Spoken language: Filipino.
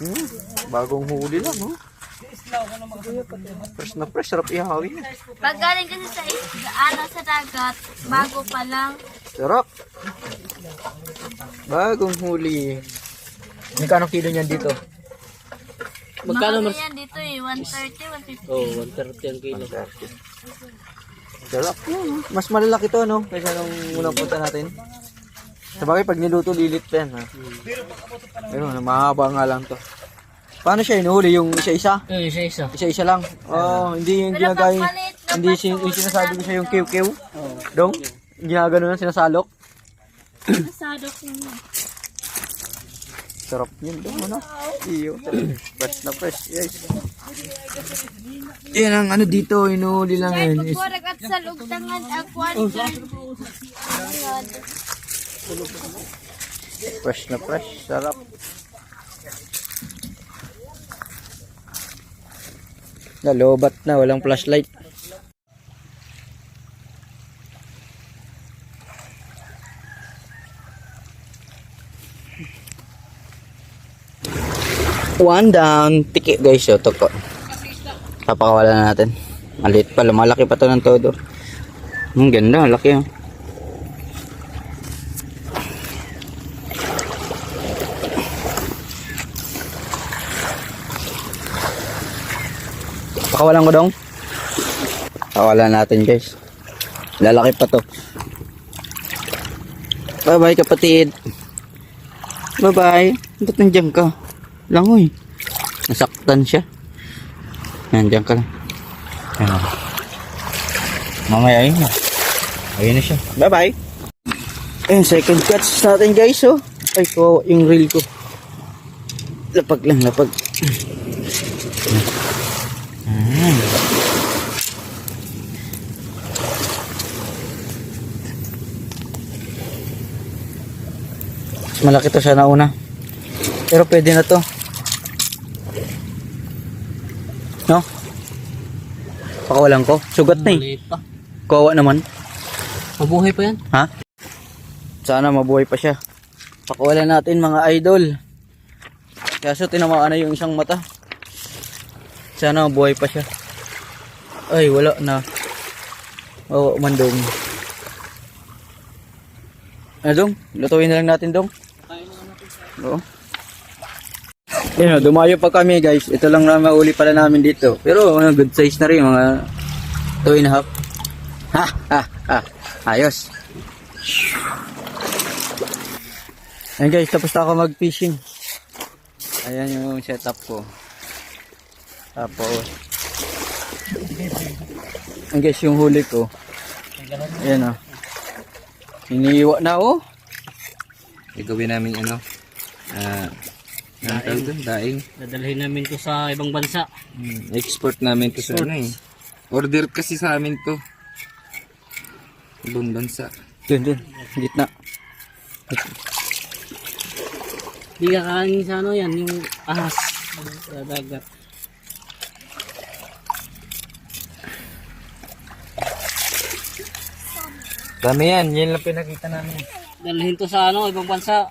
Hmm, bagong huli lang, oh. Fresh na fresh, sarap ihawi. Pag galing kasi sa ano sa dagat, bago pa lang. Sarap. Bagong huli. Magkano kilo niyan dito? Magkano mas? yan dito eh, 130, 150. Oh, 130 ang kilo. Sarap. Mas malalaki to, no? Kaysa nung unang punta natin. Sa bagay, pag niluto, lilit pa yan, ha? Pero, mahaba nga lang to. Paano siya inuhuli? Yung isa-isa? Eh, isa-isa. Isa-isa lang. Oh, hindi yung ginagay. Hindi sin, yung sinasabi ko siya yung kiw-kiw. Oh. Dong? Ginagano na sinasalok. Sadok yun. Sarap yun dong, ano? Iyo. Fresh na fresh. Yes. Yan ang ano dito, inuhuli lang Kahit yan. Is, magburak at sa lugtangan, akuan dyan. Fresh na fresh. Sarap. Nalobat na, walang flashlight. One down. Tiki guys, so to po. Papakawala na natin. Malit pa, lumalaki pa to ng todo. Ang ganda, laki oh. Pakawalan ko dong. Pakawalan natin guys. Lalaki pa to. Bye bye kapatid. Bye bye. Ba't nandiyan ka? Langoy. Nasaktan siya. Nandiyan ka lang. Ayan. Mamaya ayun na. Ayun na siya. Bye bye. Ayun, second catch natin guys oh. Ay ko yung reel ko. Lapag lang, lapag. Mas malaki to siya nauna. Pero pwede na to. No? Pakawalan ko. Sugat na eh. Kawawa naman. Mabuhay pa yan. Ha? Sana mabuhay pa siya. Pakawalan natin mga idol. Kaso tinamaan na yung isang mata. Sana mabuhay pa siya. Ay, wala na. Oo, mandong. Ano dong? Lutuin na lang natin dong. Oo. Yan, oh, dumayo pa kami guys. Ito lang na mauli pala namin dito. Pero ano, good size na rin, mga 2 and a half. Ha, ha, ha. Ayos. Ayan guys, tapos na ako mag-fishing. Ayan yung setup ko. Tapos, ayan guys, yung huli ko. Ayan o. Iniiwa na oh. Gagawin namin ano, ah, ano tawag doon? Daing. Dadalhin namin to sa ibang bansa. Hmm, export namin to sa ano eh. Order kasi sa amin to. Ibang bansa. Dun, dun. Gitna. Di kakain sa ano yan, yung ahas. Sa dagat. Dami yan, yan lang pinakita namin. Dalhin to sa ano, ibang bansa.